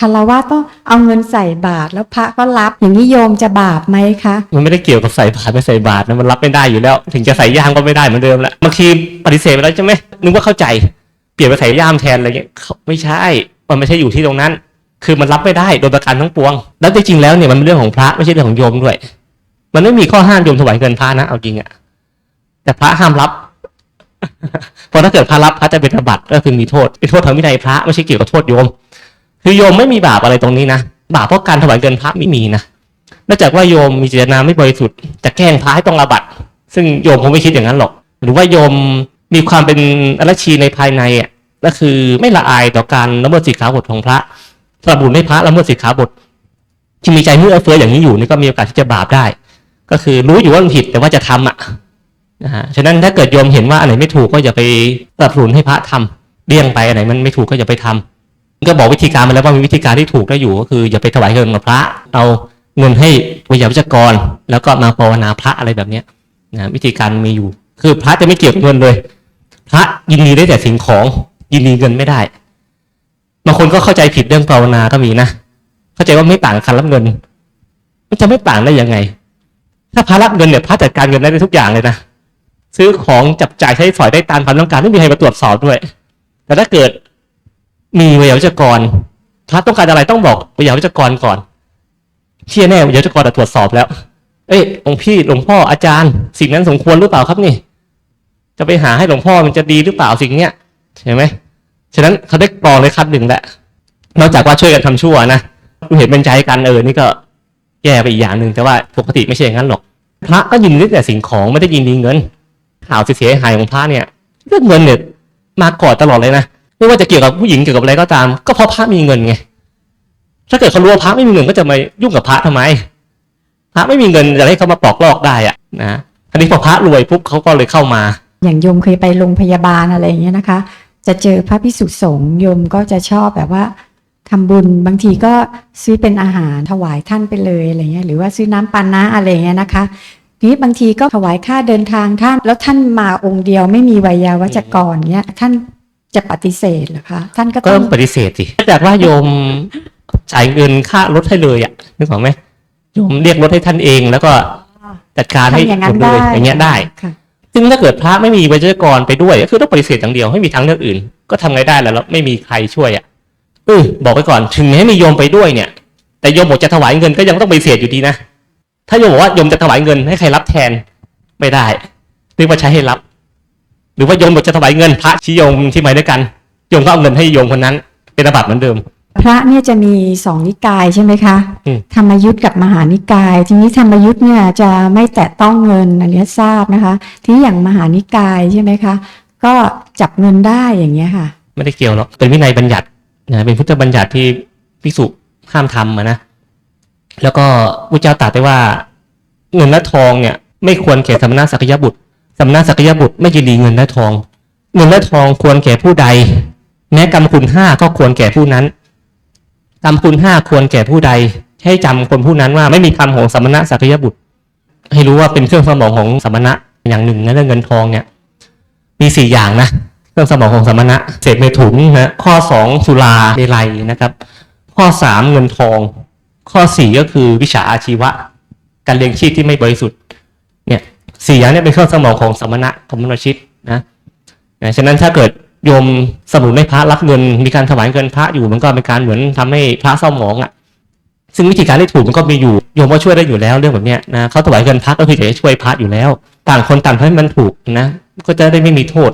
คารวะต้องเอาเงินใส่บาตรแล้วพระก็รับอย่างนี้โยมจะบาปไหมคะมันไม่ได้เกี่ยวกับใส่บาตรไม่ใส่บาตรนะมันรับไม่ได้อยู่แล้ว ถึงจะใส่ย่ามก็ไม่ได้เหมือนเดิมแล้วบางทีปฏิเสธไปแล้วใช่ไหมนึกว่าเข้าใจ เปลี่ยนไปใส่ย่ามแทนอะไรเงี้ยไม่ใช่ มันไม่ใช่อยู่ที่ตรงนั้น คือมันรับไม่ได้โดยประการทั้งปวง แล้วจริงๆแล้วเนี่ยมันเป็นเรื่องของพระไม่ใช่เรื่องของโยมด้วย มันไม่มีข้อห้ามโยมถวายเงินพระนะเอาจริงอะแต่พระห้ามรับเพราะถ้าเกิดพระรับพระจะเป็นอาบัติก็คือมีโทษเป็นโทษทางวินัยพระไม่ใช่เกี่ยวกับโทษโยม คือโยมไม่มีบาปอะไรตรงนี้นะบาปเพราะการถวายเงินพระไม่มีนะนอกจากว่าโยมมีเจตนาไม่บริสุทธิ์จะแกล้งพระให้ต้องอาบัตซึ่งโยมคงไม่คิดอย่างนั้นหรอก หรือว่าโยมมีความเป็นอรชีในภายในอะก็คือไม่ละอายต่อการละเมิดสิกขาบทของพระสนับสนุนให้พระละเมิดสิกขาบท ที่มีใจเมื่อเฟื้ออย่างนี้อยู่นี่ก็มีโอกาสที่จะบาปได้ ก็คือรู้อยู่ว่ามันผิดแต่ว่าจะทำอะนะฮะฉะนั้นถ้าเกิดโยมเห็นว่าอันไหนไม่ถูกก็อย่าไปสนับสนุนให้พระทำเลี่ยงไปอันไหนมันไม่ถูกก็อย่าไปทำ ก็บอกวิธีการมาแล้วว่ามีวิธีการที่ถูกได้อยู่ก็คืออย่าไปถวายเงินกับพระ เอาเงินให้วิยาวิจกร แล้วก็มาภาวนาพระอะไรแบบเนี้นะวิธีการมีอยู่ คือพระจะไม่เกี่ยวกับเงินเลย พระยินดีได้แต่สิ่งของยินดีเงินไม่ได้บางคนก็เข้าใจผิดเรื่องภาวนาก็มีนะเข้าใจว่าไม่ต่างกับการรับเงิน มันจะไม่ต่างได้ยังไง ถ้าพระรับเงินเนี่ยพระจัดการเงินได้ทุกอย่างเลยนะซื้อของจับจ่ายใช้สอยได้ตามความต้องการไม่มีใครมาตรวจสอบด้วย แต่ถ้าเกิด มีวิยาวิจกรพระต้องการอะไรต้องบอกวิยาวิจกรก่อน เชื่อแน่วิยาวิจกรตรวจสอบแล้ว เอ้ยหลวงพี่หลวงพ่ออาจารย์ สิ่งนั้นสมควรหรือเปล่าครับนี่ จะไปหาให้หลวงพ่อมันจะดีหรือเปล่าสิ่งเนี้ยเห็นไหมฉะนั้นเขาได้กรองเลยคัดหนึ่งแหละนอกจากว่าช่วยกันทำชั่วนะดูเห็นเป็นใจกันเออนี่ก็แย่ไปอีกอย่างหนึ่งแต่ว่าปกติไม่ใช่อย่างนั้นหรอก พระก็ยินดีแต่สิ่งของไม่ได้ยินดีเงินข่าวเสียหายของพระเนี่ยเรื่องเงินเนี่ยมาก่อนตลอดเลยนะ ไม่ว่าจะเกี่ยวกับผู้หญิงเกี่ยวกับอะไรก็ตาม ก็เพราะพระมีเงินไงถ้าเกิดเขารู้ว่าพระไม่มีเงินก็จะมายุ่งกับพระทำไม พระไม่มีเงินจะให้เขามาปลอกลอกได้อะนะอันนี้พอพระรวยปุ๊บเขาก็เลยเข้ามา อย่างโยมเคยไปโรงพยาบาลอะไรอย่างเงี้ยนะคะ จะเจอพระพิสุสงฆ์โยมก็จะชอบแบบว่าทำบุญบางทีก็ซื้อเป็นอาหารถวายท่านไปเลยอะไรเงี้ยหรือว่าซื้อน้ำปานะอะไรเงี้ยนะคะทีนี้บางทีก็ถวายค่าเดินทางท่าน แล้วท่านมาองค์เดียวไม่มีวิยาวัจกรเงี้ยท่าน จะปฏิเสธเหรอคะ ท่านก็ก็ต้อต้องงปฏิเสธสิถ้าจากว่าโยมจ่ายเงินค่ารถให้เลยอะนึกออกไหมโยมเรียกรถให้ท่านเองแล้วก็จัดการให้ทำอย่างหนั้มนดเลได้ยอย่างเงี้ยได้ค่ะซึ่งถ้าเกิดพระไม่มีวิจกรไปด้วยก็คือต้องปฏิเสธอย่างเดียวไม่มีทางเลือกอื่น ก็ทำไงได้แล้วแล้วไม่มีใครช่วยอะเออบอกไปก่อนถึงแม้มีโยมไปด้วยเนี่ย แต่โยมบอกจะถวายเงินก็ยังต้องปฏิเสธอยู่ดีนะถ้าโยมบอกว่าโยมจะถวายเงินให้ใครรับแทนไม่ได้เรียกว่าใช้ให้รับห รือว่าโยมบอกจะถวายเงินพระชี้โยมที่มาด้วยกันโยมก็เอาเงินให้โยมคนนั้น เป็นอาบัติเหมือนเดิม พระเนี่ยจะมีสองนิกายใช่ไหมคะอืมธรรมยุทธ์กับมหานิกาย ทีนี้ธรรมยุทธ์เนี่ยจะไม่แตะต้องเงินอันเนี้ยทราบนะคะทีนี้อย่างมหานิกายใช่ไหมคะก็จับเงินได้อย่างเงี้ยค่ะ ไม่ได้เกี่ยวหรอกเป็นวินัยบัญญัตินะเป็นพุทธบัญญัติที่ภิกษุห้ามทำอะนะแล้วก็พระเจ้าตรัสไว้ว่า เงินและทองเนี่ย ไม่ควรแก่สมณะสักยบุตร สมณะสักยบุตรไม่ยินดีเงินและทอง เงินและทองควรแก่ผู้ใด แม้กรรมคุณห้าก็ควรแก่ผู้นั้นกรรมคุณห้าควรแก่ผู้ใด ให้จำคนผู้นั้นว่าไม่มีคำของสมณะสักยบุตร ให้รู้ว่าเป็นเครื่องสมองของสมณะอย่างหนึ่งนะเรื่องเงินทองเนี่ย มีสี่อย่างนะเครื่องสมองของสมณะเศษเมถุนนะข้อสองสุราเรไลนะครับ ข้อสามเงินทอง ข้อสี่ก็คือวิชาอาชีวะ การเลี้ยงชีพที่ไม่บริสุทธิ์เนี่ย สี่อย่างเนี้เป็นเครื่องสมองของสมณะของมนุษย์นะนะฉะนั้นถ้าเกิดโยมสนุนให้พระรับเงินมีการถวายเงินพระอยู่มันก็เป็นการเหมือนทำให้พระเศร้าหมองอะ ซึ่งวิธีการที่ถูกมันก็มีอยู่โยมก็ช่วยได้อยู่แล้วเรื่องแบบเนี้ยนะเขาถวายเงินพระก็คือจะช่วยพระอยู่แล้ว ต่างคนต่างให้มันถูกนะ ก็จะได้ไม่มีโทษ